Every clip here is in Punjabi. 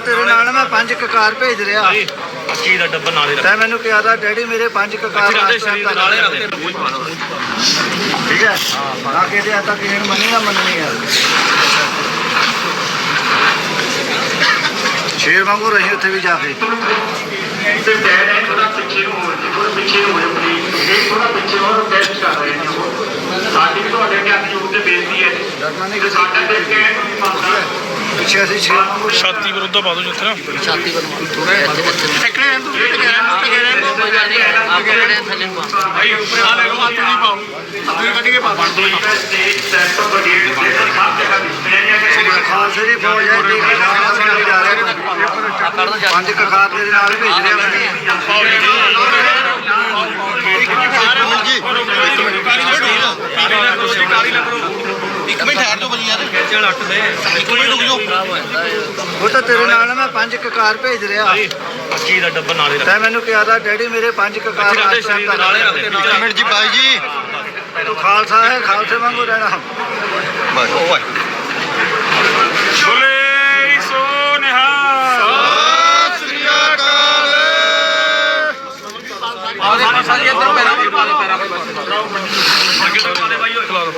ਤਾਂ ਤੇਰੇ ਨਾਲ ਮੈਂ ਪੰਜ ਕਕਾਰ ਭੇਜ ਰਿਹਾ। ਚੀਜ਼ ਦਾ ਡੱਬਾ ਨਾਲੇ ਰੱਖ। ਤੈਂ ਮੈਨੂੰ ਕਿਹਾ ਤਾਂ ਡੈਡੀ ਮੇਰੇ ਪੰਜ ਕਕਾਰ ਸਰੀਰ ਦੇ ਨਾਲੇ ਰੱਖ ਦੇ। ਮੂੰਹ ਠੀਕ ਹੈ? ਆ ਕੇ ਤੇ ਤਾਂ ਕਿਸੇ ਨੂੰ ਮੰਨੀ ਨਾ ਮੰਨਣੀ ਆ। ਸ਼ੇਰ ਵਾਂਗੂ ਰਹੀ ਉੱਥੇ ਵੀ ਜਾ ਕੇ। ਤੇ ਡੈਡ ਹੈ ਥੋੜਾ ਪਿੱਛੇ ਨੂੰ ਹੋ ਜੀ ਥੋੜਾ ਪਿੱਛੇ ਹੋ। ਪਲੀਜ਼ ਇਹ ਥੋੜਾ ਪਿੱਛੇ ਹੋ ਟੈਸਟ ਕਰ ਰਹੇ ਨੇ। ਉਹ ਸਾਡੀ ਵੀ ਤੁਹਾਡੇ ਅੱਗੇ ਕੇ ਬੇਨਤੀ ਹੈ ਸਾਡਾ ਤੇ ਕਹਿਣ ਨੂੰ ਮੰਨਦਾ। ਪਿੱਛੇ ਅਸੀਂ ਛਾਤੀ ਵਿਰੁੱਧ ਪਾ ਦੋ ਜਿੱਥੇ ਨਾ। ਛਾਤੀ ਬਣਵਾ ਥੋੜਾ ਇੱਥੇ ਬੱਚੇ ਟਕਰੇ ਰਹਿਣ ਤੋਂ ਟਕਰੇ ਰਹਿਣ ਤੋਂ ਟਕਰੇ ਰਹਿਣ ਤੋਂ ਕੋਈ ਗੱਲ ਨਹੀਂ। ਆਪ ਕੱਪੜੇ ਥੱਲੇ ਨੂੰ ਪਾ ਭਾਈ ਉੱਪਰ ਆ ਲੈ ਲਓ ਹੱਥ ਨਹੀਂ ਪਾਓ। ਹੱਥ ਨਹੀਂ ਕੱਢ ਕੇ ਪਾ ਦੋ ਸਟੇਜ ਸੈਟ ਬ੍ਰਿਗੇਡ ਦੇ ਸਭ ਜਗ੍ਹਾ ਮਿਸਤਰੀਆਂ ਨੇ ਖਾਲਸੇ ਦੀ ਫੌਜ ਹੈ ਦੇਖ ਕੇ ਨਾਲ ਨਾਲ ਜਾ ਰਹੇ ਨੇ ਆ। ਕੱਢ ਦੋ ਜਾ ਪੰਜ ਕਕਾਰ ਤੇਰੇ ਨਾਲ ਭੇਜ ਰਿਹਾ ਮੈਂ ਇੱਕ ਮਿੰਟ ਠਹਿਰ ਦੋ ਬਜੀ ਯਾਰ ਚੱਲ ਅੱਟ ਦੇ। ਮਿੰਟ ਰੁਕ ਹੋ ਇਹ। ਉਹ ਤਾਂ ਤੇਰੇ ਨਾਲ ਮੈਂ ਪੰਜ ਕਕਾਰ ਭੇਜ ਰਿਹਾ। ਚੀਜ਼ ਦਾ ਡੱਬਾ ਨਾਲੇ ਰੱਖ। ਤੈਂ ਮੈਨੂੰ ਕਿਹਾ ਤਾਂ ਡੈਡੀ ਮੇਰੇ ਪੰਜ ਕਕਾਰ ਦੇ। ਨਾਲੇ ਰੱਖ ਦੇ। ਮਿੰਟ ਜੀ ਬਾਈ ਜੀ। ਤੂੰ ਖਾਲਸਾ ਹੈ ਖਾਲਸੇ ਵਾਂਗੂ ਰਹਿਣਾ। ਬਸ ਓਏ ਬੋਲੇ ਸੋ ਨਿਹਾਲ ਆਹ ਦੇ ਸਾਰੀ ਇੱਧਰ ਪੈਰਾਂ ਤੇ ਪਾ ਦੇ ਪੈਰਾਂ ਤੇ ਅੱਗੇ ਤੋਂ ਪਾ ਦੇ ਬਾਈ ਓਏ। ਖਲਾ ਦੋ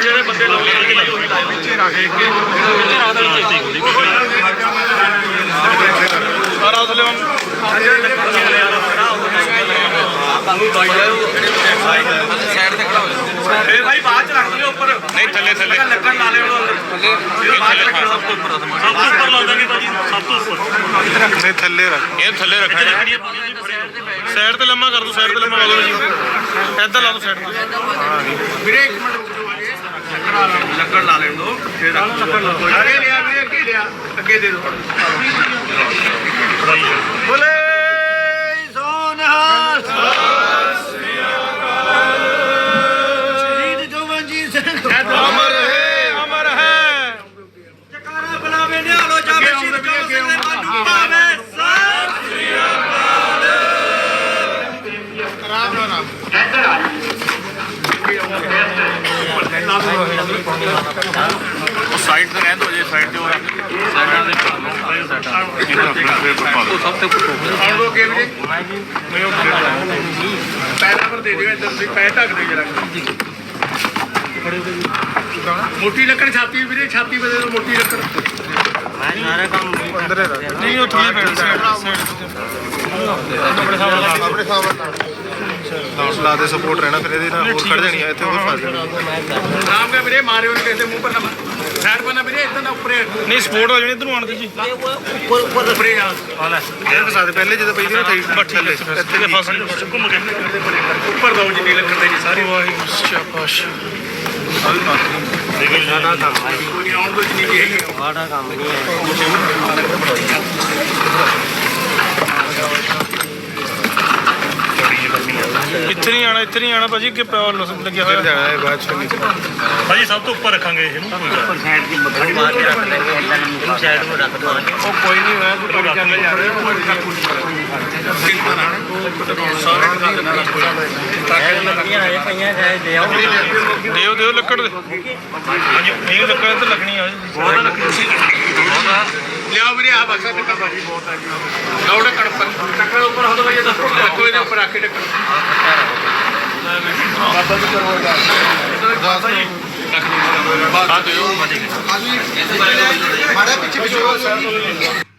ਜਿਹੜੇ ਬੰਦੇ ਲਾਉਂਦੇ ਨੇ ਲਾਈ ਹੋਈ ਲਾਈ ਪਿੱਛੇ ਰੱਖ ਕੇ। ਪਿੱਛੇ ਰੱਖ ਦੇ ਸਾਰਾ ਥੱਲੇ ਸਾਈਡ ਤੇ ਖੜਾ ਹੋ ਜਾ ਇਹ ਭਾਈ ਬਾਅਦ ਚ ਰੱਖ ਲਿਓ ਉੱਪਰ। ਨਹੀਂ ਥੱਲੇ ਥੱਲੇ। ਲੱਗਣ ਲਾ ਲਿਓ ਥੱਲੇ ਥੱਲੇ ਰੱਖਣਾ ਸਭ ਤੋਂ ਉੱਪਰ। ਸਭ ਤੋਂ ਉੱਪਰ ਲਾ ਦਾਂਗੇ ਭਾਜੀ ਸਭ ਤੋਂ ਉੱਪਰ। ਰੱਖਣੇ ਥੱਲੇ ਰੱਖ। ਇਹ ਥੱਲੇ ਰੱਖਣਾ ਸਾਈਡ ਤੇ ਲੰਮਾ ਕਰ ਦੋ ਸਾਈਡ ਤੇ ਲੰਮਾ ਲਾ ਦੋ ਜੀ। ਇੱਧਰ ਲਾ ਦੋ ਸਾਈਡ ਤੇ। ਵੀਰੇ ਇੱਕ ਮਿੰਟ ਲੱਕੜ ਲਾ ਲੈਣ ਦੋ ਫਿਰ ਲੱਕੜ। ਲਾ ਅਰੇ ਲਿਆ ਵੀਰੇ ਅੱਗੇ ਲਿਆ। ਅੱਗੇ ਦੇ ਦੋ ਬੋਲੇ ਸੋਨਹਾਲ ਉਹ ਸਾਈਡ ਤੇ ਰਹਿਣ ਦੋ ਜੇ ਸਾਈਡ ਤੇ ਹੋ ਸਾਈਡਾਂ ਦੇ ਉਹ ਸਭ ਤੋਂ ਉੱਪਰ ਆਉਣ ਦੋ ਅੱਗੇ ਵੀਰੇ ਪੈਰਾਂ ਪਰ ਦੇ ਦਿਓ ਇੱਧਰ ਦੀ ਪੈ ਢੱਕ ਦੇ ਜਰਾ। ਮੋਟੀ ਲੱਕੜ ਛਾਤੀ ਵੀਰੇ ਛਾਤੀ ਬਦੇ ਤੋਂ ਮੋਟੀ ਲੱਕੜ। ਨਹੀਂ ਉਹ ਥੱਲੇ ਪੈਣ ਸਾਈਡ ਆਪਣੇ ਨਾਲ ਲਾ ਦੇ ਸਪੋਰਟ ਰਹਿਣਾ ਫਿਰ ਇਹਦੇ ਨਾਲ ਹੋਰ ਖੜ ਜਾਣੀ ਆ ਇੱਥੇ ਹੋਰ ਫਸ ਜਾਣੀ ਆਰਾਮ ਨਾਲ ਵੀਰੇ ਮਾਰਿਓ ਨਹੀਂ ਕਿਸੇ ਦੇ ਮੂੰਹ ਪਰ ਨਾ ਸਾਈਡ ਪਰ ਨਾ ਵੀਰੇ ਇੱਧਰ ਨਾ ਉੱਪਰੇ ਨਹੀਂ ਸਪੋਰਟ ਹੋ ਜਾਣੀ ਇਧਰੋਂ ਆਣ ਦੇ ਜੀ। ਉੱਪਰ ਉੱਪਰ ਉੱਪਰੇ ਆ। ਇਹ ਫਸਾ ਦੇ ਪਹਿਲੇ ਜਦੋਂ ਪਈ ਸੀ ਨਾ ਥਈ ਥੱਲੇ ਇੱਥੇ ਦੇ ਫਸ ਘੁੰਮ ਕੇ ਉੱਪਰ ਦੋ ਜਿੰਨੀ ਲੱਕੜ ਦੇ ਜੀ ਸਾਰੇ। ਵਾਹਿਗੁਰੂ ਸ਼ਾਬਾਸ਼ ਕੋਈ ਨਹੀਂ ਆਉਣ ਦੋ ਜਿੰਨੀ ਵੀ ਹੈਗੀ ਇੱਥੇ ਨਹੀਂ ਆਣਾ ਇੱਥੇ ਨਹੀਂ ਆਣਾ ਭਾਜੀ ਕਿ ਪਿਓ ਲੱਗਿਆ ਹੋਇਆ? ਜਾਣਾ ਹੈ ਬਾਅਦ ਚ ਭਾਜੀ ਸਭ ਤੋਂ ਉੱਪਰ ਰੱਖਾਂਗੇ ਇਹਨੂੰ ਸਾਈਡ ਦੀ ਮੱਖਣੀ ਮਾਰ ਕੇ ਰੱਖ ਲੈਂਗੇ ਇਦਾਂ ਨੂੰ ਸਾਈਡ ਨੂੰ ਰੱਖ ਦੋ। ਉਹ ਕੋਈ ਨਹੀਂ ਹੋਇਆ ਤੂੰ ਕਰੀ ਚੱਲ ਜਾ ਦੇ ਆਓ ਦਿਓ ਦਿਓ ਲੱਕੜ ਦੇ। ਹਾਂਜੀ ਇਹ ਲੱਕੜ ਤੇ ਲੱਗਣੀ ਆ। ਲਿਆਓ ਵੀਰੇ ਆ ਬਕਸਾ ਟੱਕਾ ਭਾਜੀ ਬਹੁਤ ਹੈ ਲਾਉੜ ਕੜਪ ਟੱਕਾ ਉੱਪਰ। ਹੋ ਦੋ ਭਈਆ ਦੱਸੋ। ਰੱਖੋ ਇਹਦੇ ਉੱਪਰ ਰੱਖ ਕੇ ਟੱਕਾ ਬਾਬਾ ਜੀ ਕਰੋ ਬਾਤ ਦਿਓ ਮਾੜਾ ਪਿੱਛੇ ਪਿੱਛੇ